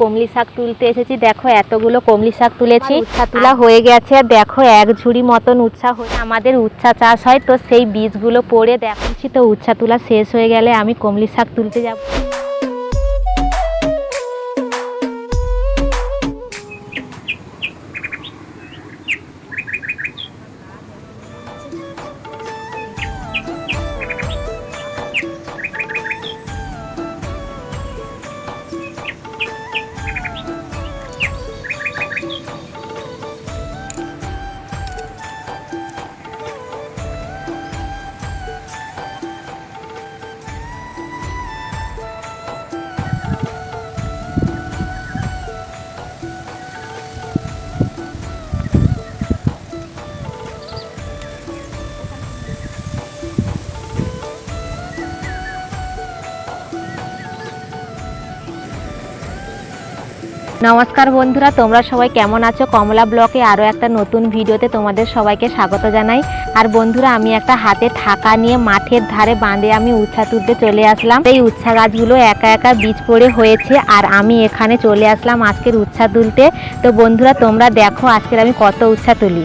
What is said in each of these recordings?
কমলি শাক তুলতে এসেছি। দেখো এতগুলো কমলি শাক তুলেছি। উচ্ছা তোলা হয়ে গেছে। আর দেখো এক ঝুড়ি মতন উচ্ছা হয়ে আমাদের উচ্ছা চাষ হয়। তো সেই বীজগুলো পড়ে দেখছি তো উচ্ছা তোলা শেষ হয়ে গেলে আমি কমলি শাক তুলতে যাব। নমস্কার বন্ধুরা, তোমরা সবাই কেমন আছো? কমলা ব্লকে আরও একটা নতুন ভিডিওতে তোমাদের সবাইকে স্বাগত জানাই। আর বন্ধুরা, আমি একটা হাতে ঠাকা নিয়ে মাঠের ধারে বাঁধে আমি উচ্ছা তুলতে চলে আসলাম। এই উচ্ছা গাছগুলো একা একা বীজ পড়ে হয়েছে আর আমি এখানে চলে আসলাম আজকের উচ্ছা তুলতে। তো বন্ধুরা, তোমরা দেখো আজকের আমি কত উচ্ছা তুলি।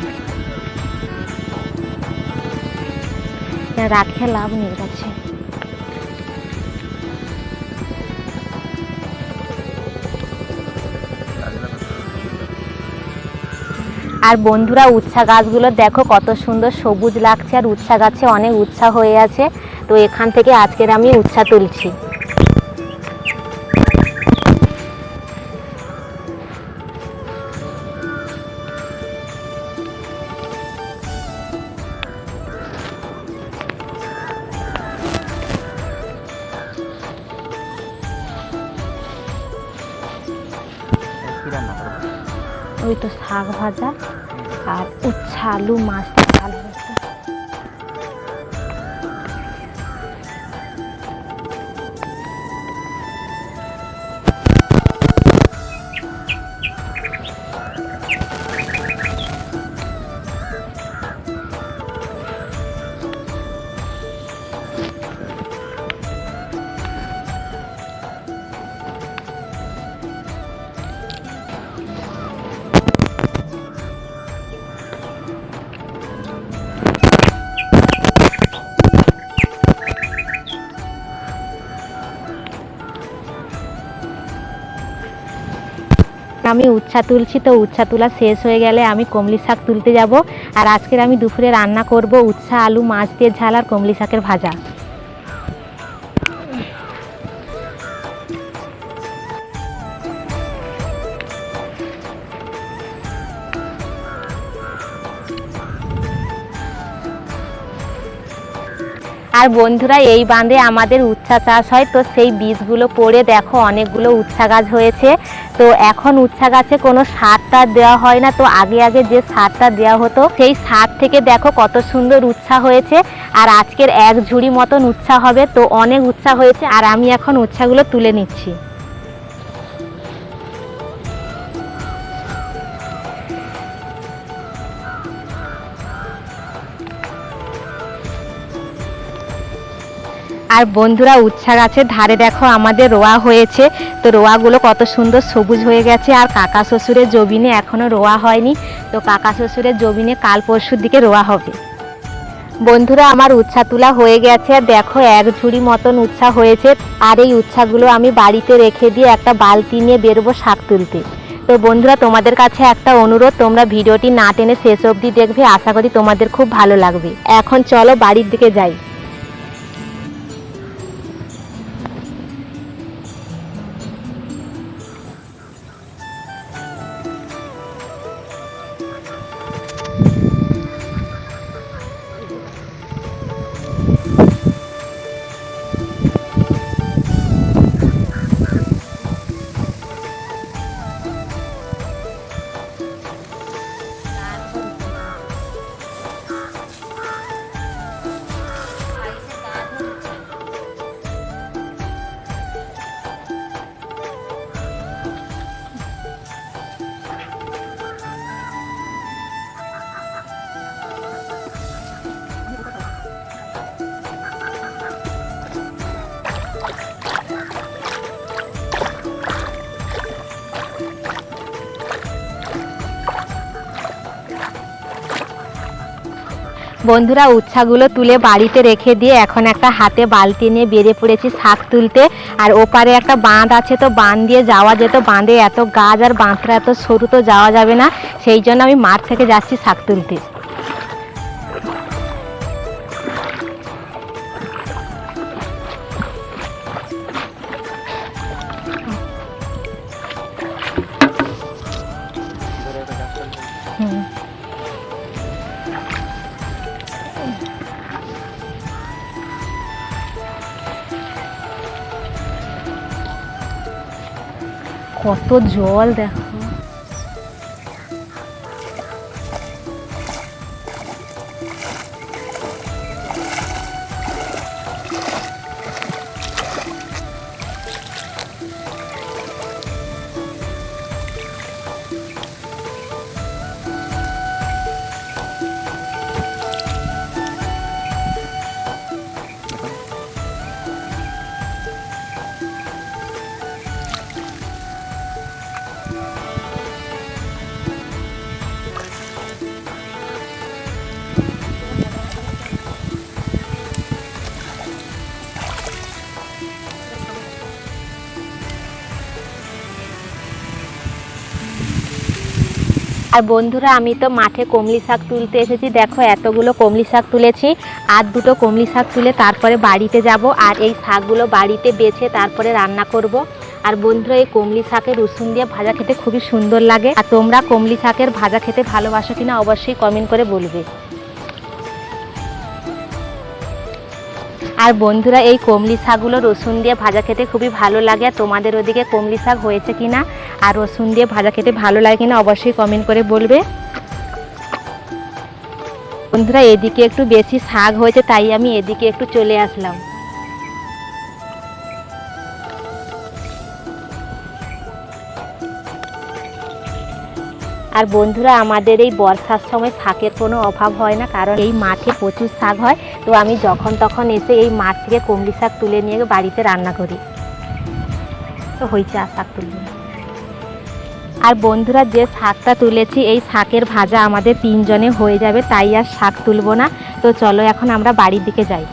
রাখে লাভ নেই গাছে আর বন্ধুরা উচ্ছা গাছগুলো দেখো কত সুন্দর সবুজ লাগছে আর উচ্ছা গাছে অনেক উচ্ছা হয়ে আছে। তো এখান থেকে আজকের আমি উচ্ছা তুলছি। ওই তো শাক ভাজা। আর উচ্ছা মাছ উচ্ছা তুলছি তো উচ্ছা তোলা শেষ হয়ে গেলে আমি কমলি শাক তুলতে যাব। আর আজকের আমি দুপুরে রান্না করব উচ্ছা আলু, মাছ দিয়ে ঝাল আর কমলি শাকের ভাজা। আর বন্ধুরা, এই বাঁধে আমাদের উচ্ছা চাষ হয়। তো সেই বীজগুলো পড়ে দেখো, অনেকগুলো উচ্ছা গাছ হয়েছে। তো এখন উচ্ছা গাছে কোনো সারটা দেওয়া হয় না। তো আগে আগে যে সারটা দেওয়া হতো, সেই সার থেকে দেখো কত সুন্দর উচ্ছা হয়েছে। আর আজকের এক ঝুড়ি মতন উচ্ছা হবে। তো অনেক উচ্ছা হয়েছে। আর আমি এখন উচ্ছাগুলো তুলে নিচ্ছি। আর বন্ধুরা উচ্ছা গাছের ধারে দেখো আমাদের রোয়া হয়েছে। তো রোয়াগুলো কত সুন্দর সবুজ হয়ে গেছে। আর কাকা শ্বশুরের জবিনে এখনও রোয়া হয়নি। তো কাকা শ্বশুরের জবিনে কাল পরশুর দিকে রোয়া হবে। বন্ধুরা, আমার উচ্ছা তোলা হয়ে গেছে। আর দেখো, এক ঝুড়ি মতন উচ্ছা হয়েছে। আর এই উচ্ছাগুলো আমি বাড়িতে রেখে দিয়ে একটা বালতি নিয়ে বেরোবো শাক তুলতে। তো বন্ধুরা, তোমাদের কাছে একটা অনুরোধ। তোমরা ভিডিওটি না টেনে শেষ অবধি দেখবে। আশা করি তোমাদের খুব ভালো লাগবে। এখন চলো বাড়ির দিকে যাই। বন্ধুরা, উচ্ছাগুলো তুলে বাড়িতে রেখে দিয়ে এখন একটা হাতে বালতি নিয়ে বেরিয়ে পড়েছি শাক তুলতে। আর ওপারে একটা বাঁধ আছে, তো বাঁধ দিয়ে যাওয়া যেত। বাঁধে এত গাছ আর বাঁধটা এত সরু তো যাওয়া যাবে না। সেই জন্য আমি মাঠ থেকে যাচ্ছি শাক তুলতে। কত জল দেখো আর বন্ধুরা, আমি তো মাঠে কমলি শাক তুলতে এসেছি। দেখো, এতগুলো কমলি শাক তুলেছি, আর দুটো কমলি শাক তুলে তারপরে বাড়িতে যাব, আর এই শাকগুলো বাড়িতে বেছে তারপরে রান্না করব। আর বন্ধুরা, এই কমলি শাকের রসুন দিয়ে ভাজা খেতে খুবই সুন্দর লাগে। আর তোমরা কমলি শাকের ভাজা খেতে ভালোবাসো কিনা অবশ্যই কমেন্ট করে বলবে। আর বন্ধুরা, এই কমলি শাকগুলো রসুন দিয়ে ভাজা খেতে খুবই ভালো লাগে। আর তোমাদের ওদিকে কমলি শাক হয়েছে কি না আর রসুন দিয়ে ভাজা খেতে ভালো লাগে কিনা অবশ্যই কমেন্ট করে বলবে। বন্ধুরা, এদিকে একটু বেশি শাক হয়েছে, তাই আমি এদিকে একটু চলে আসলাম। আর বন্ধুরা, আমাদের এই বর্ষার সময় শাকের কোনো অভাব হয় না, কারণ এই মাঠে প্রচুর শাক হয়। তো আমি যখন তখন এসে এই মাঠ থেকে কমলি শাক তুলে নিয়ে বাড়িতে রান্না করি। তো হয়েছে আর শাক তুলব না। আর বন্ধুরা, যে শাকটা তুলেছি, এই শাকের ভাজা আমাদের তিনজনে হয়ে যাবে, তাই আর শাক তুলবো না। তো চলো এখন আমরা বাড়ির দিকে যাই।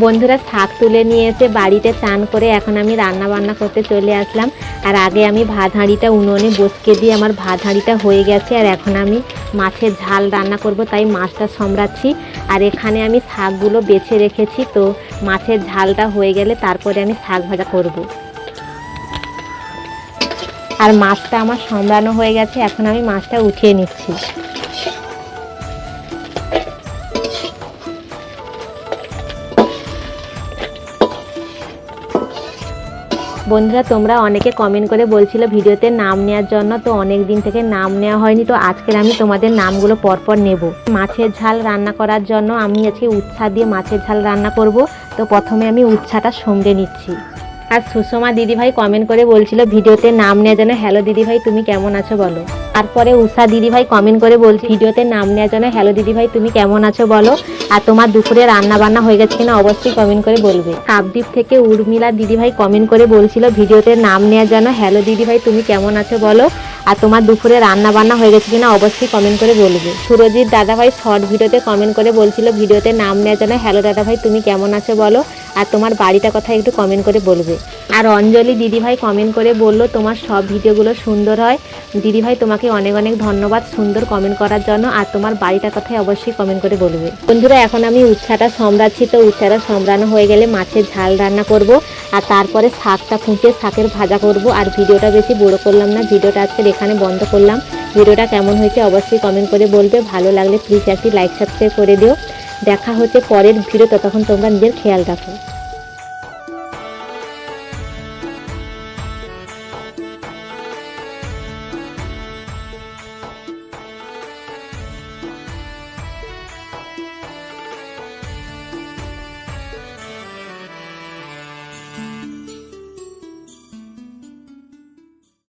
বন্ধুরা শাক তুলে নিয়ে এসে বাড়িতে চান করে এখন আমি রান্না বান্না করতে চলে আসলাম। আর আগে আমি ভাত হাঁড়িটা উনুনে বসকে দিয়ে আমার ভাত হাঁড়িটা হয়ে গেছে। আর এখন আমি মাছের ঝাল রান্না করব, তাই মাছটা সম্রাচ্ছি আর এখানে আমি শাকগুলো বেছে রেখেছি, তো মাছের ঝালটা হয়ে গেলে তারপরে আমি শাক ভাজা করব। আর মাছটা আমার সম্রানো হয়ে গেছে, এখন আমি মাছটা উঠিয়ে নিচ্ছি। বন্ধুরা, তোমরা অনেকে কমেন্ট করে বলছিল ভিডিওতে নাম নেওয়ার জন্য, তো অনেক দিন থেকে নাম নেওয়া হয়নি, তো আজকের আমি তোমাদের নামগুলো পরপর নেব। মাছের ঝাল রান্না করার জন্য আমি আজকে উচ্ছা দিয়ে মাছের ঝাল রান্না করব, তো প্রথমে আমি উচ্ছাটা সঙ্গে নিচ্ছি। আর সুষমা দিদিভাই কমেন্ট করে বলছিল, ভিডিওতে নাম নেওয়া জন্য হ্যালো দিদিভাই, তুমি কেমন আছো বলো? তারপরে উষা দিদিভাই কমেন্ট করে বলছি ভিডিওতে নাম নেওয়ার জন্য হ্যালো দিদিভাই, তুমি কেমন আছো বলো? আর তোমার দুপুরে রান্না বান্না হয়ে গেছে কিনা অবশ্যই কমেন্ট করে বলবে। কাপদ্বীপ থেকে উর্মিলা দিদিভাই কমেন্ট করে বলছিল, ভিডিওতে নাম নেওয়া যেন হ্যালো দিদিভাই, তুমি কেমন আছো বলো? আর তোমার দুপুরে রান্না বান্না হয়ে গেছে কিনা অবশ্যই কমেন্ট করে বলবে। সুরজিৎ দাদাভাই শর্ট ভিডিওতে কমেন্ট করে বলছিল, ভিডিওতে নাম নেওয়া যেন হ্যালো দাদাভাই, তুমি কেমন আছো বলো? আর তোমার বাড়িটা কথা একটু কমেন্ট করে বলবে। আর অঞ্জলি দিদিভাই কমেন্ট করে বলল, তোমার সব ভিডিওগুলো সুন্দর হয়। দিদিভাই তোমাকে অনেক অনেক ধন্যবাদ সুন্দর কমেন্ট করার জন্য, আর তোমার বাড়িটার কথাই অবশ্যই কমেন্ট করে বলবে। বন্ধুরা, এখন আমি উচ্ছাটা সম্রাচ্ছি তো উচ্ছাটা সম্রানো হয়ে গেলে মাছের ঝাল রান্না করব, আর তারপরে শাকটা ফুটে শাকের ভাজা করব, আর ভিডিওটা বেশি বড় করলাম না, ভিডিওটা আজকে এখানে বন্ধ করলাম। ভিডিওটা কেমন হয়েছে অবশ্যই কমেন্ট করে বলবে, ভালো লাগলে প্লিজ একটি লাইক সাবস্ক্রাইব করে দিও। দেখা হচ্ছে পরের ভিডিও ততক্ষণ তোমরা নিজের খেয়াল রাখো।